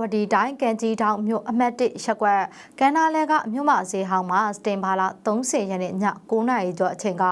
ဝတီတိုင်းကံကြီးတောင်မြို့အမှတ်1ရက်ကွက်ကန္နာလဲကမြို့မဈေးဟောင်းမှာစတင်ဘာလ30ရက်နေ့ည9:00နာရီကျော်အချိန်က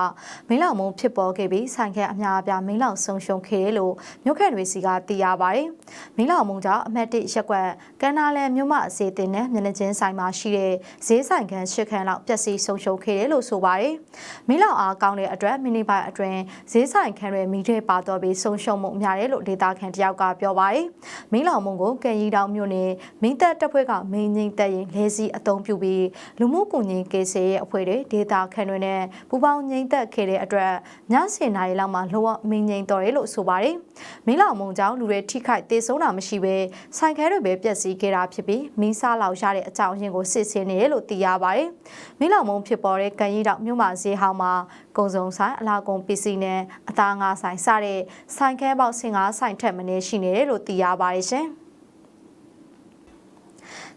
မင်းလောင်မုံဖြစ်ပေါ်ခဲ့ပြီးဆိုင်ခဲအများအပြားမင်းလောင်ဆုံးရှုံးခဲ့တယ်လို့မြို့ခန့်တွေစီကသိရပါတယ်။မင်းလောင်မုံကြောင့်အမှတ်1ရက်ကွက်ကန္နာလဲမြို့မဈေးတင်နဲ့မျက်နှာချင်းဆိုင်မှာရှိတဲ့ဈေးဆိုင်ခန်းရှစ်ခန်းလောက်ပျက်စီးဆုံးရှုံးခဲ့တယ်လို့ဆိုပါတယ်။မင်းလောင်အားကောင်းတဲ့အတွက်မီနီဘိုင်အတွင်းဈေးဆိုင်ခန်းတွေမိတဲ့ပါတော့ပြီးဆုံးရှုံးမှုများတယ်လို့ဒေတာခန်တယောက်ကပြောပါတယ်။မင်းလောင်မုံကိုကံရီတောင်မြို့နယ်မင်းတပ်တပ်ဖွဲ့ကမင်းငိမ့်တပ်ရင်လဲစီအုံပြုပြီးလူမှုကူညီကေဆေရဲ့အဖွဲ့တွေဒေတာခန်တွေနဲ့ပူပေါင်းငိမ့်သက်ခဲ့တဲ့အတွက်ည7:00နာရီလောက်မှာလောမင်းငိမ့်တော်တယ်လို့ဆိုပါတယ်။မင်းလောင်မုံကြောင့်လူတွေထိခိုက်တေဆုံးတာမရှိဘဲဆိုင်ခဲတွေပဲပျက်စီးခဲ့တာဖြစ်ပြီးမင်းစားလောက်ရတဲ့အကြောင်းရင်းကိုစစ်ဆေးနေတယ်လို့သိရပါတယ်။မင်းလောင်မုံဖြစ်ပေါ်တဲ့ကံရီတောင်မြို့မှာဈေးဟောင်းမှာကုံစုံဆိုင်အလားကုန်ပစ္စည်းနဲ့အသားငါဆိုင်စတဲ့ဆိုင်ခဲပေါက်15ဆိုင်ထက်မနည်းရှိနေတယ်လို့သိရပါတယ်ရှင်။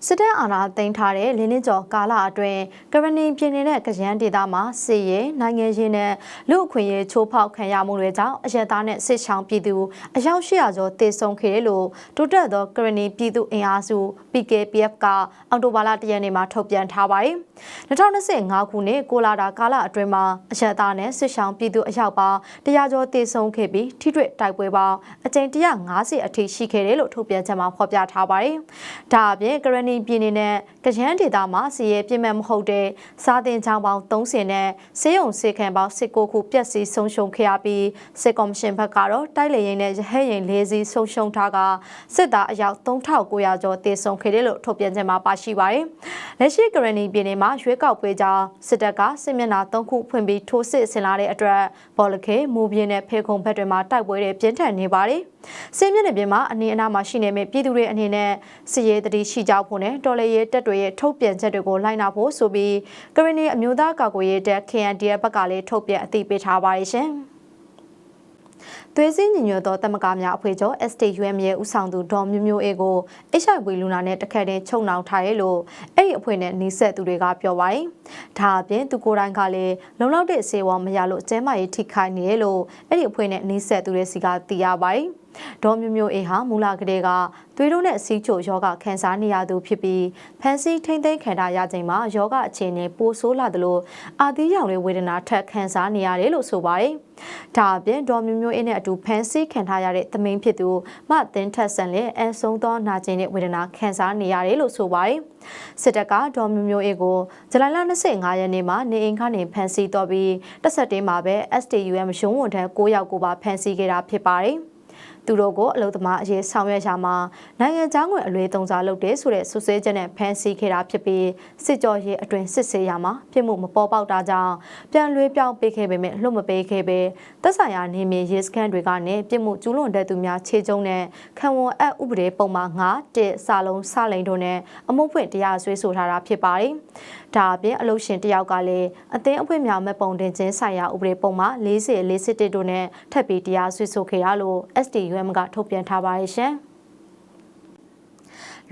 စစ်တပ်အာဏာသိမ်းထားတဲ့လင်းနှစ်ကျော်ကာလအတွင်းကရဏီပြည်နယ်နဲ့ကရန်ဒေသမှာစစ်ရေးနိုင်ငံရေးနဲ့လူအခွင့်အရေးချိုးဖောက်ခံရမှုတွေကြောင့်အရက်သားနဲ့စစ်ဆောင်ပြည်သူအယောက်800ကျော်တေဆုံးခဲ့တယ်လို့တိုးတက်သောကရဏီပြည်သူအင်အားစု PKPF ကအော်တိုဘာလတရက်နေ့မှာထုတ်ပြန်ထားပါတယ်။2025ခုနှစ်ကိုလာတာကာလအတွင်းမှာအရက်သားနဲ့စစ်ဆောင်ပြည်သူအယောက်ပေါင်း100ကျော်တေဆုံးခဲ့ပြီးထိတွေ့တိုက်ပွဲပေါင်းအကြိမ်150အထိရှိခဲ့တယ်လို့ထုတ်ပြန်ချက်မှာဖော်ပြထားပါတယ်။ဒါအပြင်ကရဏီပြည်နယ်နဲ့ကရန်ဒေသမှာစီရဲပြင်းမဲ့မဟုတ်တဲ့စားတင်ချောင်းပေါင်း30နဲ့ဆေးရုံဆေးခန်းပေါင်း19ခုပြက်စီးဆုံးရှုံးခဲ့ရပြီးစစ်ကော်မရှင်ဘက်ကတော့တိုက်လေရင်နဲ့ရဟဲ့ရင်လေးစီးဆုံးရှုံးထားကစစ်သားအယောက်3900ကျော်တေဆုံးခဲ့တယ်လို့ထုတ်ပြန်ချက်မှာပါရှိပါတယ်။လက်ရှိကရဏီပြည်နယ်မှာရွေးကောက်ပွဲကြောင့်စစ်တပ်ကစစ်မျက်နှာ3ခုဖွင့်ပြီးထိုးစစ်ဆင်လာတဲ့အတွက်ဘော်လခေမူပြင်းနဲ့ဖေခုံဘက်တွေမှာတိုက်ပွဲတွေပြင်းထန်နေပါတယ်။ စင်းမြင့်နယ်ပြင်မှာအနေအနာမှာရှိနေမယ့်ပြည်သူတွေအနေနဲ့စစ်ရေးတတိရှိကြဖို့နဲ့တော်လှန်ရေးတပ်တွေရဲ့ထုတ်ပြန်ချက်တွေကိုလိုက်နာဖို့ဆိုပြီးကရဏီအမျိုးသားကာကွယ်ရေးတပ် KNDF ဘက်ကလည်းထုတ်ပြန်အသိပေးထားပါတယ်ရှင်။သွေးစည်းညီညွတ်သောတမကများအဖွဲ့ချုပ် STUM ရဲ့ဦးဆောင်သူဒေါ်မျိုးမျိုးအေကို HIV လူနာနဲ့တခက်တည်းချုပ်နှောင်ထားရဲလို့အဲ့ဒီအဖွဲ့နဲ့နှိစက်သူတွေကပြောပါတယ်။ဒါအပြင်သူကိုယ်တိုင်ကလည်းလုံလောက်တဲ့ဆေးဝါးမရလို့ကျန်းမာရေးထိခိုက်နေရလို့အဲ့ဒီအဖွဲ့နဲ့နှိစက်သူတွေစီကသိရပါတယ်။ ဒေါ်မျိုးမျိုးအေဟာမူလကတည်းကသွေးတိုးနဲ့စီးချိုယောဂခံစားနေရသူဖြစ်ပြီးဖန်စီထိမ့်သိမ်းခံထားရချိန်မှာယောဂအခြေအနေပိုဆိုးလာသလိုအာသီးရောင်တွေဝေဒနာထက်ခံစားနေရတယ်လို့ဆိုပါတယ်။ဒါအပြင်ဒေါ်မျိုးမျိုးအေးနဲ့အတူဖန်စီခံထားရတဲ့သမင်းဖြစ်သူမသင်းထက်ဆန်လည်းအဆုံးသောနာကျင်တဲ့ဝေဒနာခံစားနေရတယ်လို့ဆိုပါတယ်။စစ်တပ်ကဒေါ်မျိုးမျိုးအေးကိုဇူလိုင်လ25ရက်နေ့မှာနေအိမ်ကနေဖမ်းဆီးတော့ပြီးတစ်ဆက်တည်းမှာပဲ STUM ရုံးဝန်ထမ်း9ယောက်ကိုပါဖမ်းဆီးခဲ့တာဖြစ်ပါတယ်။ သူတို့ကိုအလုသမားအရေးဆောင်ရွက်ရာမှာနိုင်ငံခြားငွေအလွေသုံးစားလုပ်တယ်ဆိုတဲ့ဆွဆွဲချက်နဲ့ဖမ်းဆီးခဲ့တာဖြစ်ပြီးစစ်ကြောရေးအတွင်စစ်ဆေးရမှာပြစ်မှုမပေါ်ပေါက်တာကြောင့်ပြန်လွှဲပြောင်းပေးခဲ့ပေမဲ့လွတ်မပေးခဲ့ပဲသက်ဆိုင်ရာနေမြေရေးစခန်းတွေကနေပြစ်မှုကျူးလွန်တဲ့သူများခြေကျုံနဲ့ခံဝန်အပ်ဥပဒေပုံမှန်9တစ်စာလုံးစလိန်တို့နဲ့အမှုဖွင့်တရားစွဲဆိုထားတာဖြစ်ပါတယ်။ဒါအပြင်အလုရှင်တယောက်ကလည်းအသင်းအဖွင့်များမဲ့ပုံတင်ခြင်းဆိုင်ရာဥပဒေပုံမှ40 41တို့နဲ့ထပ်ပြီးတရားစွဲဆိုခဲ့ရလို့ STUM ကထုတ်ပြန်ထားပါတယ်ရှင်။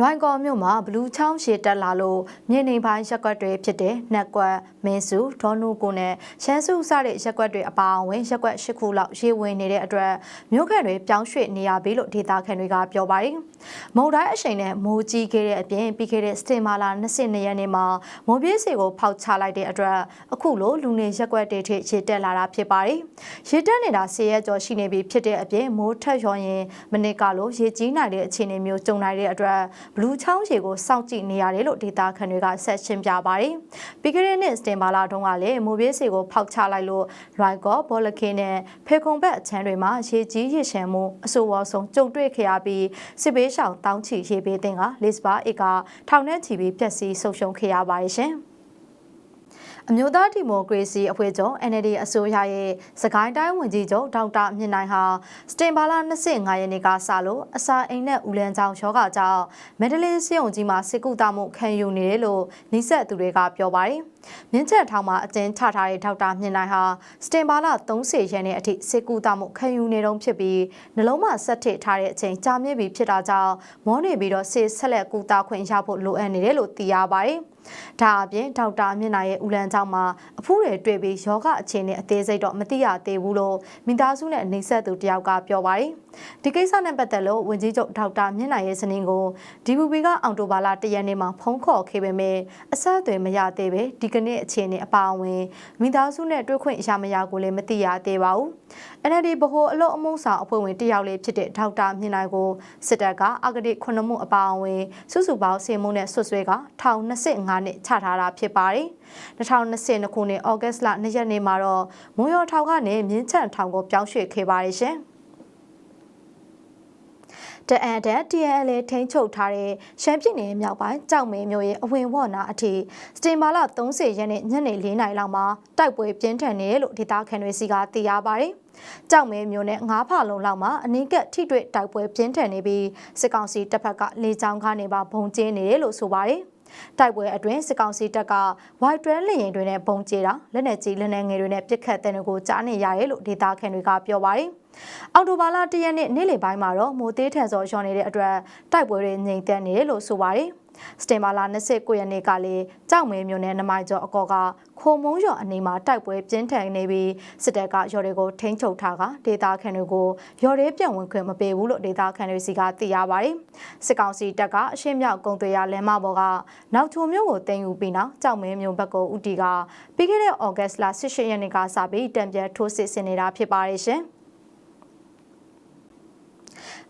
လွိုင်ကော်မြို့မှာဘလူးချောင်းရှည်တက်လာလို့မြင်းနေပိုင်းရက်ကွက်တွေဖြစ်တဲ့နှက်ကွက်မင်းစုဒေါနုကိုနဲ့ရှမ်းစုစတဲ့ရက်ကွက်တွေအပါအဝင်ရက်ကွက်၈ခုလောက်ရေဝင်နေတဲ့အတွက်မြို့ခန့်တွေပြောင်းရွှေ့နေရပြီလို့ဒေသခံတွေကပြောပါတယ်။မုံတိုင်းအရှိန်နဲ့မိုးကြီးခဲ့တဲ့အပြင်ပြီးခဲ့တဲ့စတင်မာလာ22ရက်နေ့မှာမုံပြည့်စီကိုဖောက်ချလိုက်တဲ့အတွက်အခုလိုလူနေရက်ကွက်တွေထိရေတက်လာတာဖြစ်ပါတယ်။ရေတက်နေတာ၁၀ရက်ကျော်ရှိနေပြီဖြစ်တဲ့အပြင်မိုးထက်ရွံရင်မနစ်ကလိုရေကြီးနိုင်တဲ့အခြေအနေမျိုးကြုံနိုင်တဲ့အတွက်ဘလူးချောင်းရေကိုစောင့်ကြည့်နေရတယ်လို့ဒေတာခန်တွေကဆက်ရှင်းပြပါတယ်။ပြီးခဲ့တဲ့နှစ်စတင်ဘာလတုန်းကလည်းမိုးပြေးစီကိုဖောက်ချလိုက်လို့ရိုက်ကော့ဘောလကင်းနဲ့ဖေခုံဘက်အချမ်းတွေမှာရေကြီးရေရှမ်းမှုအဆိုးဝါးဆုံးကြုံတွေ့ခဲ့ရပြီးစစ်ဘေးရှောင်တောင်းချီရေဘေးတင်ကလစ်စပါဧကထောင်နဲ့ချီပြီးပျက်စီးဆုံးရှုံးခဲ့ရပါတယ်ရှင်။ အမျိုးသားဒီမိုကရေစီအဖွဲ့ချုပ် NLD အစိုးရရဲ့စကိုင်းတိုင်းဝန်ကြီးချုပ်ဒေါက်တာမြင့်နိုင်ဟာစတင်ဘာလ25ရက်နေ့ကစလို့အစာအိမ်နဲ့ဦးလန်းချောင်းရောဂါကြောင့်မန္တလေးစေုံကြီးမှာစစ်ကူတာမှုခံယူနေတယ်လို့နှိဆက်သူတွေကပြောပါတယ်။မြင်းချက်ထောင်မှာအကျဉ်းချထားတဲ့ဒေါက်တာမြင့်နိုင်ဟာစတင်ဘာလ30ရက်နေ့အထိစစ်ကူတာမှုခံယူနေတုန်းဖြစ်ပြီးနှလုံးမှာဆက်ထစ်ထားတဲ့အချိန်ကြာမြင့်ပြီဖြစ်တာကြောင့်မောနေပြီးတော့စစ်ဆက်လက်ကူတာခွင့်ရဖို့လိုအပ်နေတယ်လို့သိရပါတယ်။။ ဒါအပြင်ဒေါက်တာမြင့်နိုင်ရဲ့ဦးလန်းချောင်းမှာအဖူးတွေတွေ့ပြီးယောဂအခြေအနေအသေးစိတ်တော့မသိရသေးဘူးလို့မိသားစုနဲ့နှိဆက်သူတယောက်ကပြောပါတယ်။ဒီကိစ္စနဲ့ပတ်သက်လို့ဝန်ကြီးချုပ်ဒေါက်တာမြင့်နိုင်ရဲ့ဇနီးကို DVB ကအော်တိုဘာလတရက်နေ့မှာဖုန်းခေါ်ခဲ့ပေမဲ့အဆက်အသွယ်မရသေးပဲဒီကနေ့အခြေအနေအပါအဝင်မိသားစုနဲ့တွေ့ခွင့်ရမရကိုလည်းမသိရသေးပါဘူး။ NLD ဗဟိုအလို့အမှုဆောင်အဖွဲ့ဝင်တယောက်လေးဖြစ်တဲ့ဒေါက်တာမြင့်နိုင်ကိုစစ်တပ်ကအဂတိခုနှစ်မှုအပါအဝင်စုစုပေါင်းစီမှုနဲ့ဆွဆွဲကထောင်25နှစ်ချထားတာဖြစ်ပါတယ်။2020ခုနှစ်ဩဂတ်စ်လ2ရက်နေ့မှာတော့မွန်ရော်ထောင်ကနေမြင်းချန်ထောင်ကိုပြောင်းရွှေ့ခဲ့ပါတယ်ရှင်။ တအန်တန် TNL ထိန်းချုပ်ထားတဲ့ရှမ်းပြည်နယ်မြောက်ပိုင်းကြောက်မဲမြို့ရဲ့အဝင်ဝေါ်နာအထိစတင်မာလာ30ရက်နေ့ညနေ4နာရီလောက်မှာတိုက်ပွဲပြင်းထန်နေတယ်လို့ဒေသခံတွေစီကသိရပါတယ်။ကြောက်မဲမျိုးနဲ့ငါးဖာလုံးလောက်မှာအနီးကပ်ထိတွေ့တိုက်ပွဲပြင်းထန်နေပြီးစစ်ကောင်စီတပ်ဖက်ကလေကြောင်းကနေပါဘုံကျင်းနေတယ်လို့ဆိုပါတယ်။ တိုက်ပွဲအတွင်းစစ်ကောင်စီတပ်ကဝိုက်တွဲလျင်တွေနဲ့ပုံကျဲတာလက်နက်ကြီးလက်နက်ငယ်တွေနဲ့ပစ်ခတ်တဲ့တွေကိုကြားနေရတယ်လို့ဒေသခံတွေကပြောပါတယ်။အော်တိုဘာလတရက်နေ့နေ့လယ်ပိုင်းမှာတော့မိုးသေးထန်စော်ရွန်နေတဲ့အတွက်တိုက်ပွဲတွေငြိမ်သက်နေတယ်လို့ဆိုပါတယ်။ စတင်ဘာလ29ရက်နေ့ကလည်းကြောက်မဲမြို့နယ်နမိုင်ကျော်အကောကခိုမုံရော်အနီးမှာတိုက်ပွဲပြင်းထန်နေပြီးစစ်တပ်ကရော်တွေကိုထိန်းချုပ်ထားကဒေသခံတွေကိုရော်တွေပြန်ဝင်ခွင့်မပေးဘူးလို့ဒေသခံတွေစီကသိရပါတယ်။စစ်ကောင်စီတပ်ကအရှင်းမြောက်ကုန်းသွေးရလမ်းမပေါ်ကနောက်ချုံမြို့ကိုတင်ယူပြီးနောက်ကြောက်မဲမြို့ဘက်ကိုဦးတီကပြီးခဲ့တဲ့ဩဂတ်စ်လ18ရက်နေ့ကစပြီးတံပြန်ထိုးစစ်ဆင်နေတာဖြစ်ပါတယ်ရှင်။မ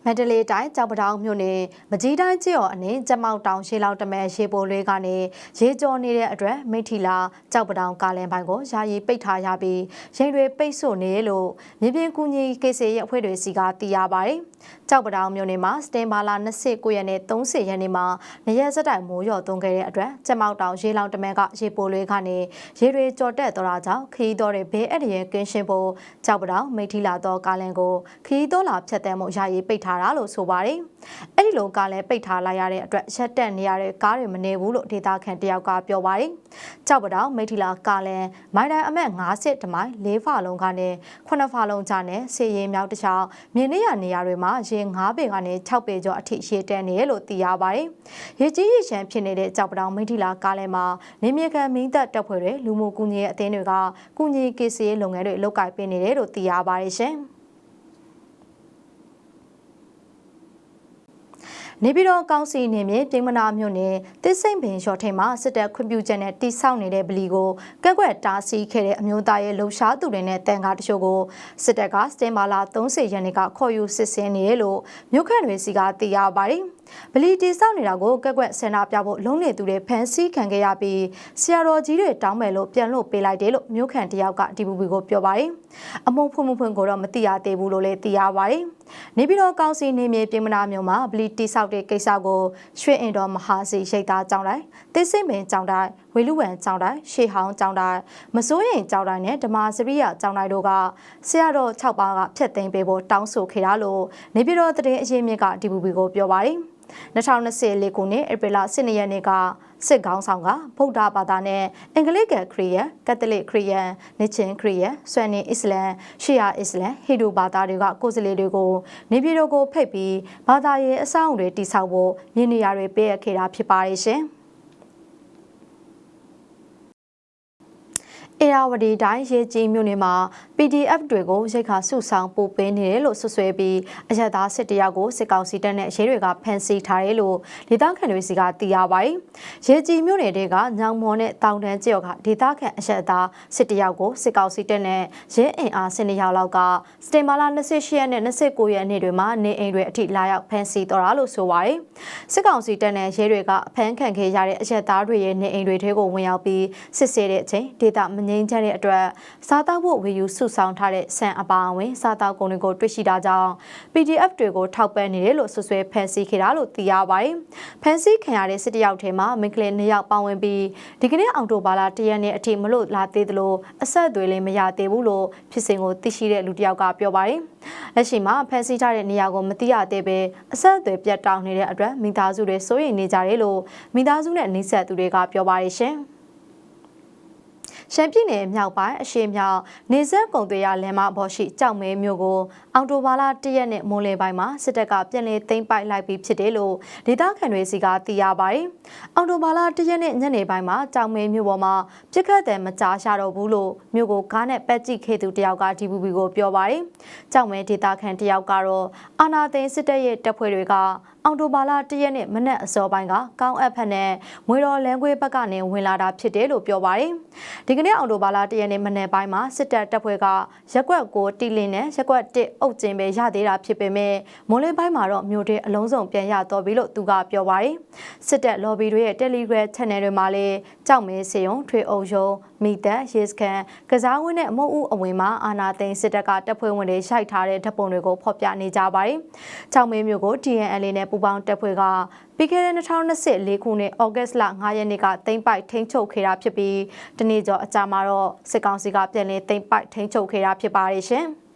န္တလေးတိုင်းကြောက်ပတောင်မြို့နယ်မကြီးတိုင်းကျေးော်အနည်းကျမောက်တောင်ရှေးလောက်တမဲရေပိုလွဲကနေရေကျော်နေတဲ့အတွက်မိထီလာကြောက်ပတောင်ကားလန်ပိုင်းကိုယာယီပိတ်ထားရပြီးရင်တွေပိတ်ဆို့နေလို့မြေပြင်ကူညီကိစ္စရဲ့အဖွဲ့တွေစီကသိရပါတယ်။ ကြောက်ပတောင်မြို့နယ်မှာစတင်ဘာလာ29ရက်နဲ့30ရက်နေ့မှာနေရက်စတိုင်မိုးရော်သွန်းခဲ့တဲ့အတွက်ကျမောက်တောင်ရေလောင်တမဲကရေပိုလွဲကနေရေတွေကြော်တက်သွားတာကြောင့်ခရီးတော်တွေဘေးအန္တရာယ်ကင်းရှင်းဖို့ကြောက်ပတောင်မိထီလာတော့ကားလန်ကိုခရီးတော်လာဖြတ်တဲ့မှုယာယီပိတ်ထားတာလို့ဆိုပါတယ်။အဲ့ဒီလိုကားလည်းပိတ်ထားလိုက်ရတဲ့အတွက်ရက်တက်နေရတဲ့ကားတွေမနေဘူးလို့ဒေတာခန်တယောက်ကပြောပါတယ်။ကြောက်ပတောင်မိထီလာကားလည်းမိုင်တိုင်အမက်50တမိုင်၄ဖာလုံးကနေ9ဖာလုံးကြားနဲ့ဆေးရင်မြောက်တစ်ချောင်းမြင်းနေရနေရာတွေမှာရေ9ပေကနေ6ပေကျော်အထိရေတက်နေလို့သိရပါတယ်။ရေကြီးရေရှမ်းဖြစ်နေတဲ့ကြောက်ပတောင်မိထီလာကားလည်းမှာနေမြေကန်မင်းတပ်တပ်ဖွဲ့တွေလူမှုကူညီရေးအသင်းတွေကကူညီကေစီရေးလုပ်ငန်းတွေလုပ်ကိုင်ပေးနေတယ်လို့သိရပါတယ်ရှင်။ နေပြည်တော်ကောင်စီနေမြေပြည်မနာမြို့နယ်တစ်စိမ့်ပင်ရော်ထိန်မှာစစ်တပ်ခွင့်ပြုချက်နဲ့တိစောက်နေတဲ့ဗလီကိုကက်ကွက်တားဆီးခဲ့တဲ့အမျိုးသားရဲ့လှုပ်ရှားသူတွေနဲ့တန်ကားတချို့ကိုစစ်တပ်ကစတင်မာလာ30ရက်နေ့ကခေါ်ယူစစ်ဆင်နေတယ်လို့မြို့ခန့်တွေစီကသိရပါတယ်။ ဗလီတီဆောက်နေတာကိုကက်ကွက်ဆန္ဒပြဖို့လုံးနေသူတွေဖမ်းဆီးခံခဲ့ရပြီးဆရာတော်ကြီးတွေတောင်းမယ်လို့ပြန်လို့ပေးလိုက်တယ်လို့မြို့ခံတယောက်ကဒီဘူဘီကိုပြောပါတယ်။အမုံဖွင့်ဖွင့်ကိုတော့မသိရသေးဘူးလို့လည်းသိရပါတယ်။နေပြည်တော်ကောင်စီနေမြေပြင်မနာမြို့မှာဗလီတီဆောက်တဲ့ကိစ္စကိုရွှေအင်တော်မဟာစီရိတ်သားကြောင်းတိုင်းသိစိမ့်ပင်ကြောင်းတိုင်းဝေလူဝံကြောင်းတိုင်းရှေဟောင်းကြောင်းတိုင်းမစိုးရင်ကြောင်းတိုင်းနဲ့ဓမ္မစရိယကြောင်းတိုင်းတို့ကဆရာတော်6ပါးကဖျက်သိမ်းပေးဖို့တောင်းဆိုခဲ့တာလို့နေပြည်တော်တရင်အရေးမြစ်ကဒီဘူဘီကိုပြောပါတယ်။2024ခုနှစ်ဧပြီလ12ရက်နေ့ကစစ်ကောင်းဆောင်ကဗုဒ္ဓဘာသာနဲ့အင်္ဂလိပ်ကခရီးယန်ကက်သလစ်ခရီးယန်နစ်ချင်းခရီးယန်ဆွမ်နီအစ္စလမ်ရှီယာအစ္စလမ်ဟိဒူဘာသာတွေကကိုယ်စားလှယ်တွေကိုနေပြည်တော်ကိုဖိတ်ပြီးဘာသာရေးအဆောက်အုံတွေတည်ဆောက်ဖို့မြင်းနေရာတွေပေးအပ်ခဲ့တာဖြစ်ပါတယ်ရှင်။ အေရာဝတီတိုင်းရေကြီးမြို့နယ်မှာ PDF တွေကိုရိတ်ခါစုဆောင်ပို့ပေးနေတယ်လို့ဆွဆွဲပြီးအရက်သားစစ်တယောက်ကိုစစ်ကောင်စီတပ်နဲ့ရဲတွေကဖမ်းဆီးထားတယ်လို့ဒေသခံတွေစီကသိရပါတယ်။ရေကြီးမြို့နယ်တွေကညောင်မော်နဲ့တောင်တန်းကျော်ကဒေသခံအရက်သားစစ်တယောက်ကိုစစ်ကောင်စီတပ်နဲ့ရဲအင်အားစနေရောက်လောက်ကစတေမာလာ28ရက်နဲ့29ရက်နေ့တွေမှာနေအိမ်တွေအထိလာရောက်ဖမ်းဆီးတော့တာလို့ဆိုပါတယ်။စစ်ကောင်စီတပ်နဲ့ရဲတွေကအဖမ်းခံခဲ့ရတဲ့အရက်သားတွေရဲ့နေအိမ်တွေထဲကိုဝင်ရောက်ပြီးစစ်ဆေးတဲ့အချိန်ဒေသမငြိမ်းချမ်းတဲ့အတွက်စားတောက်ဖို့ဝေယူစုဆောင်ထားတဲ့ဆန်အပါအဝင်စားတောက်ကုန်တွေကိုတွေ့ရှိတာကြောင့် PDF တွေကိုထောက်ပံ့နေတယ်လို့ဆွဆွဲဖန်ဆီးခဲ့တာလို့သိရပါတယ်။ဖန်ဆီးခံရတဲ့စစ်တယောက်ထဲမှာမိန်းကလေးနှစ်ယောက်ပါဝင်ပြီးဒီကနေ့အောက်တိုဘာလ၁ရက်နေ့အထိမလို့လာသေးသလိုအဆက်အသွယ်လည်းမရသေးဘူးလို့ဖြစ်စဉ်ကိုသိရှိတဲ့လူတစ်ယောက်ကပြောပါတယ်။လက်ရှိမှာဖန်ဆီးထားတဲ့နေရာကိုမသိရသေးပဲအဆက်အသွယ်ပြတ်တောက်နေတဲ့အတွက်မိသားစုတွေစိုးရိမ်နေကြတယ်လို့မိသားစုနဲ့နှိစက်သူတွေကပြောပါတယ်ရှင်။ ရှမ်းပြည်နယ်မြောက်ပိုင်းအရှေ့မြောက်နေဆက်ကုံသွေးရလမ်းမဘော်ရှိကြောက်မဲမြို့ကိုအော်တိုဘာလ၁ရက်နေ့မိုးလေပိုင်းမှာစစ်တပ်ကပြန်လည်သိမ်းပိုက်လိုက်ပြီးဖြစ်တယ်လို့ဒေသခံတွေစီကသိရပါတယ်။အော်တိုဘာလ၁ရက်နေ့ညနေပိုင်းမှာကြောက်မဲမြို့ပေါ်မှာပြစ်ခတ်တဲ့မကြားရှာတော့ဘူးလို့မြို့ကိုကားနဲ့ပက်ကြည့်ခဲ့သူတယောက်က DVB ကိုပြောပါတယ်။ကြောက်မဲဒေသခံတယောက်ကတော့အာနာသိန်းစစ်တပ်ရဲ့တပ်ဖွဲ့တွေက အော်တိုဘာလ၁ရက်နေ့မနက်အစောပိုင်းကကောင်းအပ်ဖက်နဲ့မွေတော်လန်ခွေးဘက်ကနေဝင်လာတာဖြစ်တယ်လို့ပြောပါတယ်။ဒီကနေ့အော်တိုဘာလ၁ရက်နေ့မနက်ပိုင်းမှာစစ်တပ်တပ်ဖွဲ့ကရက်ကွက်ကိုတီလင်းနဲ့ရက်ကွက်တစ်အုပ်ကျင်းပဲရသေးတာဖြစ်ပေမဲ့မိုးလင်းပိုင်းမှာတော့မြို့တွေအလုံးစုံပြန်ရတော့ပြီလို့သူကပြောပါတယ်။စစ်တပ် lobby တွေရဲ့ Telegram channel တွေမှာလည်းကြောက်မဲစေယုံထွေအုပ်ယုံ မိသက်ရေစကန်ကစားဝင်းနဲ့အမုတ်ဦးအဝင်မှာအာနာသိန်းစစ်တပ်ကတပ်ဖွဲ့ဝင်တွေရိုက်ထားတဲ့ဓာတ်ပုံတွေကိုဖော်ပြနေကြပါတယ်။ကြောက်မဲမျိုးကို TNL နဲ့ပူးပေါင်းတပ်ဖွဲ့ကပြီးခဲ့တဲ့2024ခုနှစ်ဩဂတ်လ9ရက်နေ့ကသိမ်းပိုက်ထိန်းချုပ်ခဲ့တာဖြစ်ပြီးတနေ့ကျော်အကြာမှာတော့စစ်ကောင်စီကပြန်လည်သိမ်းပိုက်ထိန်းချုပ်ခဲ့တာဖြစ်ပါတယ်ရှင်။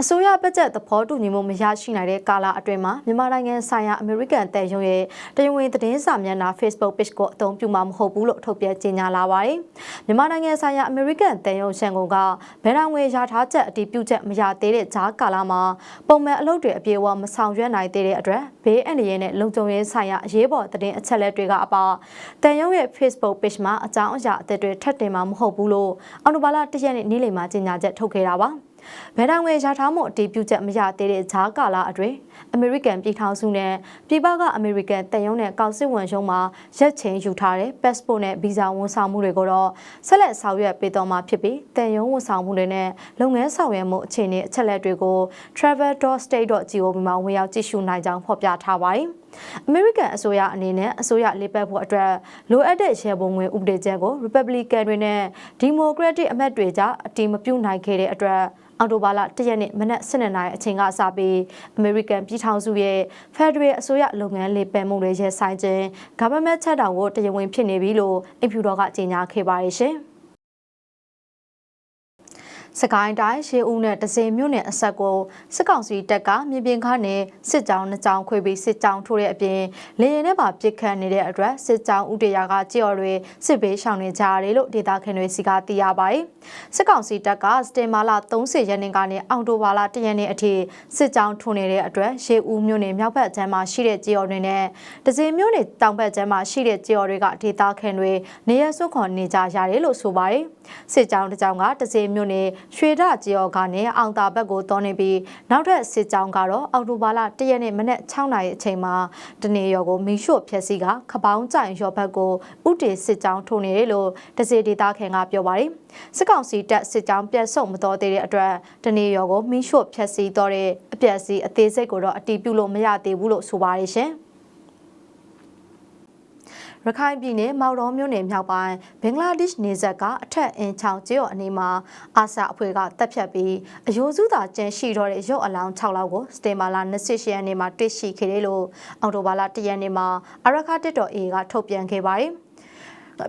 အစိုးရဘတ်ဂျက်သဘောတူညီမှုမရရှိနိုင်တဲ့ကာလအတွင်းမှာမြန်မာနိုင်ငံဆိုင်ရာအမေရိကန်တန်ယုံရဲ့တရုံဝင်သတင်းစာမျက်နှာ Facebook page ကိုအသုံးပြုမှာမဟုတ်ဘူးလို့ထုတ်ပြန်ကြေညာလာပါတယ်။မြန်မာနိုင်ငံဆိုင်ရာအမေရိကန်တန်ယုံရှန်ကုန်ကဘယ်တော်ငွေရထားချက်အတည်ပြုချက်မရသေးတဲ့ဂျားကာလမှာပုံမှန်အလုပ်တွေအပြေအဝမဆောင်ရွက်နိုင်သေးတဲ့အတွက်ဘေးအန္တရာယ်နဲ့လုံခြုံရေးဆိုင်ရာအရေးပေါ်သတင်းအချက်အလက်တွေကအပါတန်ယုံရဲ့ Facebook page မှာအကြောင်းအရာအသစ်တွေထပ်တင်မှာမဟုတ်ဘူးလို့အော်တိုဘာလ၁ရက်နေ့နေ့လယ်မှာကြေညာချက်ထုတ်ခဲ့တာပါ။ ဘယ်တောင်ငွေရထားမှုအတည်ပြုချက်မရသေးတဲ့ဂျားကာလာအတွင်းအမေရိကန်ပြည်ထောင်စုနဲ့ပြည်ပကအမေရိကန်တန်ယုံနဲ့ကောင်စစ်ဝန်ရုံးမှာရက်ချင်းယူထားတဲ့ passport နဲ့ visa ဝန်ဆောင်မှုတွေကိုတော့ဆက်လက်ဆောင်ရွက်ပေးတော့မှာဖြစ်ပြီးတန်ယုံဝန်ဆောင်မှုတွေနဲ့လုပ်ငန်းဆောင်ရွက်မှုအခြေအနေအချက်လက်တွေကို travel.state.gov မှာဝင်ရောက်ကြည့်ရှုနိုင်ကြောင်းဖော်ပြထားပါတယ်အမေရိကန်အစိုးရအနေနဲ့အစိုးရလေးပတ်ဖို့အတွက်လိုအပ်တဲ့ရှယ်ပုံငွေဥပဒေချက်ကို Republican တွေနဲ့ Democratic အမတ်တွေကြားအတီးမပြုနိုင်ခဲ့တဲ့အတွက်အော်တိုဘာလ၁ရက်နေ့မနက်7:00နာရီအချိန်ကစပြီးအမေရိကန်ပြည်ထောင်စုရဲ့ Federal အစိုးရလုပ်ငန်းလေးပယ်မှုတွေရဲ့ဆိုင်ခြင်း government ချက်တောင်ကိုတရားဝင်ဖြစ်နေပြီလို့အင်ဖြူတော်ကကြေညာခဲ့ပါတယ်ရှင်။ စကိုင်းတိုင်းရှေးဦးနဲ့တစင်မြို့နယ်အဆက်ကိုစစ်ကောင်စီတပ်ကမြေပြင်ခါနဲ့စစ်ကြောင်းနှစ်ကြောင်းခွေပြီးစစ်ကြောင်းထိုးတဲ့အပြင်လေရင်နဲ့ပါပစ်ခတ်နေတဲ့အတွက်စစ်ကြောင်းဥတရာကကြေော်တွေစစ်ဘေးရှောင်နေကြရတယ်လို့ဒေသခံတွေစီကသိရပါတယ်။စစ်ကောင်စီတပ်ကစတင်မာလာ30ရက်နေ့ကနေအောက်တိုဘာလ1ရက်နေ့အထိစစ်ကြောင်းထိုးနေတဲ့အတွက်ရှေးဦးမြို့နယ်မြောက်ဘက်ကျမ်းမှာရှိတဲ့ကြေော်တွေနဲ့တစင်မြို့နယ်တောင်ဘက်ကျမ်းမှာရှိတဲ့ကြေော်တွေကဒေသခံတွေနေရစွန့်ခွန်နေကြရတယ်လို့ဆိုပါတယ်။စစ်ကြောင်းတစ်ကြောင်းကတစင်မြို့နယ်ရွှေဒကြေော်ကနေအောင်တာဘက်ကိုတောင်းနေပြီးနောက်ထပ်စစ်ကြောင်းကတော့အောက်တိုဘာလ၁ရက်နေ့မနက်6နာရီအချိန်မှာတနေရော်ကိုမီးရှို့ဖျက်ဆီးကခပောင်းကြိုင်ရော်ဘက်ကိုဥတီစစ်ကြောင်းထိုးနေတယ်လို့တစီဒေတာခင်ကပြောပါတယ်စစ်ကောင်စီတပ်စစ်ကြောင်းပြတ်ဆုတ်မတော်သေးတဲ့အတွက်တနေရော်ကိုမီးရှို့ဖျက်ဆီးတော့တဲ့အပြက်စီးအသေးစိတ်ကိုတော့အတီးပြုလို့မရသေးဘူးလို့ဆိုပါတယ်ရှင်။ ရခိုင်ပြည်နယ်မောက်တော်မြို့နယ်မြောက်ပိုင်းဘင်္ဂလားဒေ့ရှ်နေဆက်ကအထက်အင်ချောင်းကျေးော်အနေမှာအာဆာအဖွဲ့ကတပ်ဖြတ်ပြီးအယိုးစုသာကျန်ရှိတော့တဲ့ရုပ်အလောင်း6လောက်ကိုစတေမာလာ28ရက်နေ့မှာတွေ့ရှိခဲ့တယ်လို့အော်တိုဘာလ1ရက်နေ့မှာအရခတစ်တော် A ကထုတ်ပြန်ခဲ့ပါတယ်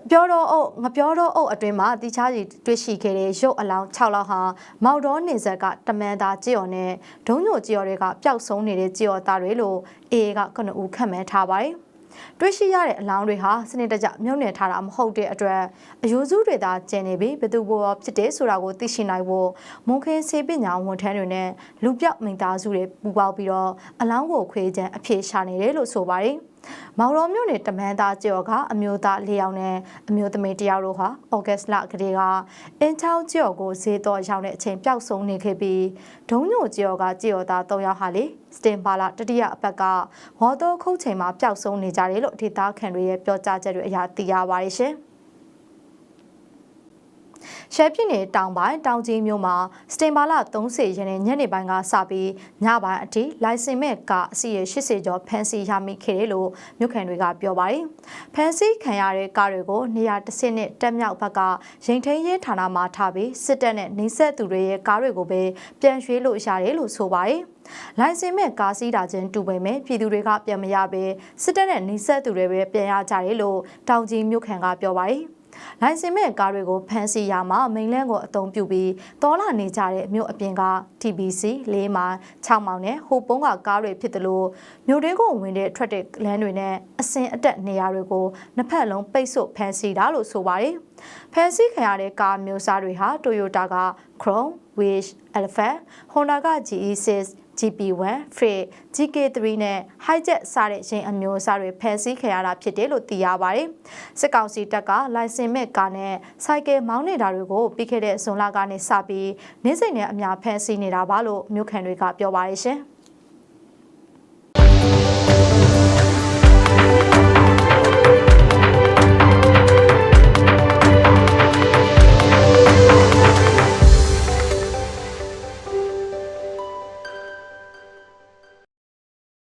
ပြောတော့အုပ်ငပြောတော့အုပ်အတွင်းမှာတိချာကြီးတွေ့ရှိခဲ့တဲ့ရုပ်အလောင်း6လောက်ဟာမောက်တော်နေဆက်ကတမန်သားကြေော်နဲ့ဒုံညိုကြေော်တွေကပျောက်ဆုံးနေတဲ့ကြေော်သားတွေလို့အေအေကကနဦးခန့်မှန်းထားပါတယ် တွေ့ရှိရတဲ့အလောင်းတွေဟာစနစ်တကျမြုပ်နှံထားတာမဟုတ်တဲ့အတွက်အယူစုတွေသာကျန်နေပြီးဘယ်သူဘောဖြစ်တယ်ဆိုတာကိုသိရှိနိုင်ဖို့မွန်ခင်းစေပညာဝန်ထမ်းတွေနဲ့လူပြောက်မိသားစုတွေပူးပေါင်းပြီးတော့အလောင်းကိုခွေးချမ်းအပြေရှာနေတယ်လို့ဆိုပါတယ်။မောင်တော်မြို့နယ်တမန်သားကျော်ကအမျိုးသား၄ယောက်နဲ့အမျိုးသမီး၁ယောက်တို့ဟာဩဂတ်လကလေးကအင်းချောင်းကျော်ကိုဈေးတော်ရောက်တဲ့အချိန်ပျောက်ဆုံးနေခဲ့ပြီးဒုံညိုကျော်ကကျော်သား၃ယောက်ဟာလေစတင်ပါလာတတိယအပတ်ကဝါတော်ခုတ်ချိန်မှာပျောက်ဆုံးနေကြတယ်လို့ဒေသခံတွေရဲ့ပြောကြားချက်တွေအရသိရပါတယ်ရှင်။ ရှမ်းပြည်နယ်တောင်ပိုင်းတောင်ကြီးမြို့မှာစတင်ဘာလ30ရက်နေ့ညနေပိုင်းကစပြီးညပိုင်းအထိလိုင်စင်မဲ့ကအစီရ80ကျော်ဖမ်းဆီးရမိခဲ့တယ်လို့မြို့ခံတွေကပြောပါတယ်။ဖမ်းဆီးခံရတဲ့ကားတွေကိုနေရာတစ်ဆင့်နဲ့တက်မြောက်ဘက်ကရင်ထင်းရဲဌာနမှာထားပြီးစစ်တပ်နဲ့နှိစက်သူတွေရဲ့ကားတွေကိုပဲပြန်ရွှေ့လို့ရတယ်လို့ဆိုပါတယ်။လိုင်စင်မဲ့ကားစီးတာချင်းတူပေမဲ့ပြည်သူတွေကပြန်မရပဲစစ်တပ်နဲ့နှိစက်သူတွေပဲပြန်ရကြတယ်လို့တောင်ကြီးမြို့ခံကပြောပါတယ်။။ လိုင်စင်မဲ့ကားတွေကိုဖမ်းဆီးရမှာမိန်လန်းကိုအသုံးပြုပြီးတောလာနေကြတဲ့မြို့အပြင်က TBC ၄မိုင်6မောင်နဲ့ဟိုပုံးကကားတွေဖြစ်တယ်လို့မြို့တွေကဝင်တဲ့ထွက်တဲ့လမ်းတွေနဲ့အစင်အတက်နေရာတွေကိုနှစ်ဖက်လုံးပိတ်ဆို့ဖမ်းဆီးတာလို့ဆိုပါတယ်။ဖမ်းဆီးခံရတဲ့ကားမျိုးစားတွေဟာ Toyota က Crown, Wish, Elephant, Honda က GE6 GP1, Freight, GK3 နဲ့ Hijet စတဲ့ယာဉ်အမျိုးအစားတွေဖမ်းဆီးခံရတာဖြစ်တယ်လို့သိရပါတယ်။စစ်ကောင်စီတပ်ကလိုင်စင်မဲ့ကားနဲ့စိုက်ကယ်မောင်းနေတာတွေကိုပြီးခဲ့တဲ့ဇွန်လကနေစပြီးနေ့စဉ်နဲ့အများဖမ်းဆီးနေတာပါလို့မြို့ခံတွေကပြောပါတယ်ရှင်။